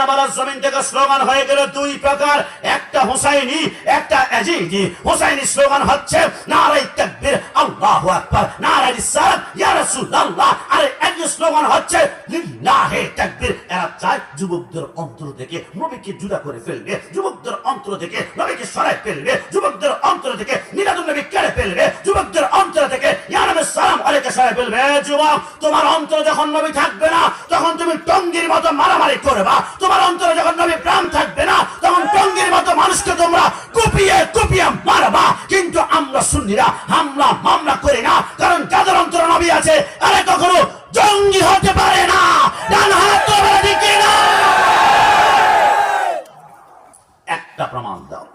কারবালার জমিন থেকে স্লোগান হয়ে গেল দুই প্রকার। একটা হুসাইনি, একটা এজিদি হুসাইনি স্লোগান হচ্ছে নারাই তাকবীর, আল্লাহু আকবার নারাই রিসালাত, ইয়া রাসূলুল্লাহ। আরে এজি স্লোগান হচ্ছে, লিল্লাহি তাকবীর। এরা চায় যুবকদের অন্তর থেকে নবীকে জুদা করে ফেলবে, যুবকদের অন্তর থেকে নবীকে সরাই ফেলবে, যুবকদের অন্তর থেকে মিলাদুন নবী কেড়ে ফেলবে, যুবকদের অন্তর থেকে ইয়া নবী সালাম আলাইকে সরাই ফেলবে। যুবক, তোমার অন্তরে যখন নবী থাকবে না, তখন তুমি টঙ্গির মতো মারামারি করবা তোমরা কুপিয়ে কুপিয়ে মারবা। কিন্তু আমরা সুন্নিরা হামলা, মামলা করি না। কারণ যাদের অন্তরে নবী আছে আরে কখনো জঙ্গি হতে পারে না। ডান হাত তোমরা দিকে না একটা প্রমাণ দাও।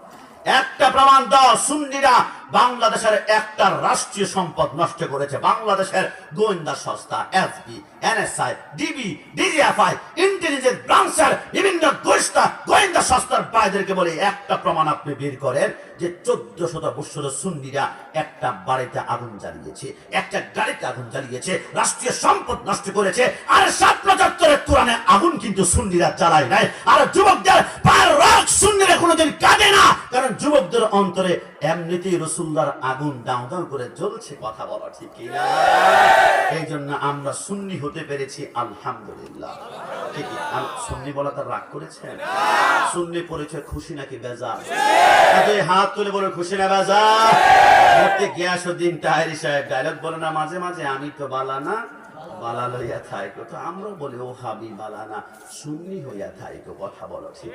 একটা প্রমাণ দাও, সুন্নিরা বাংলাদেশের একটা রাষ্ট্রীয় সম্পদ নষ্ট করেছে। বাংলাদেশের গোয়েন্দা সংস্থা SB NSI, DB, DGFI, intelligence ব্রাঞ্চের বিভিন্ন বাইদেরকে বলে, একটা প্রমাণ আপনি বের করেন যে চোদ্দ শত বৎসর সুন্নিরা একটা বাড়িতে আগুন জ্বালিয়েছে, একটা গাড়িতে আগুন জ্বালিয়েছে, রাষ্ট্রীয় সম্পদ নষ্ট করেছে, আর সাত পঁচাত্তরের কোরআনে আগুন কিন্তু সুন্নিরা জ্বালায় নাই। আর যুবকদের পায়ের রক সুন্নিরা কোনোদিন কাঁদে না, কারণ যুবকদের অন্তরে এমনিতেই রসুল্লার আগুন দাও দাও করে জ্বলছে কথা বলা ঠিক কি না এই জন্য আমরা সুন্নি হতে পেরেছি, আলহামদুলিল্লাহ। সুন্নি বলা তার রাগ সুন্নি পরিচয় খুশি নাকি হাত তুলে বলে, খুশি না সাহেব বলে না, মাঝে মাঝে আমি তো বালা না বালা লইয়া থাইকো। তো আমরা বলি, ও হাবি বালা না সুন্নি হইয়া থাইকো, কথা বলো, ঠিক